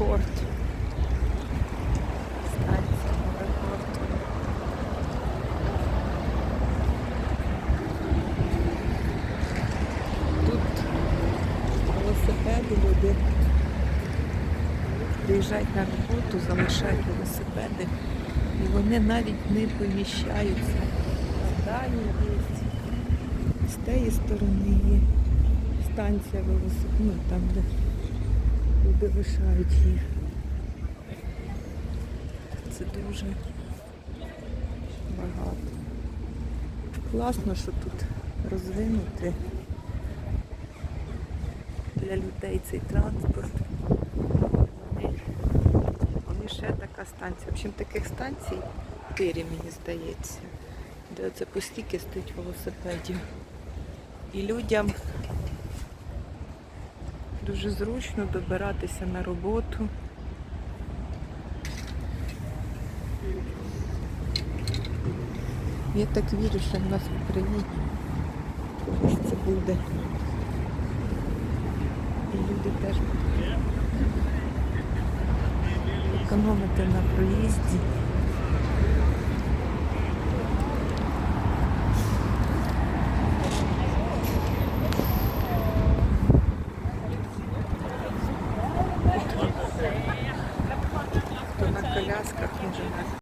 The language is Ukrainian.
Порт. Станція порт. Тут велосипеди люди приїжджають на роботу, залишають велосипеди. І вони навіть не поміщаються. Далі є. З тієї сторони є станція велосипедів, ну, там, де люди лишають їх. Це дуже багато. Класно, що тут розвинути для людей цей транспорт. Вони, ще така станція. В общем, таких станцій пирі, мені здається, де оце постільки стоїть велосипедів. І людям дуже зручно добиратися на роботу. Я так вірю, що в нас в Україні це буде. І люди теж будуть економити на проїзді. Хто на колясках може.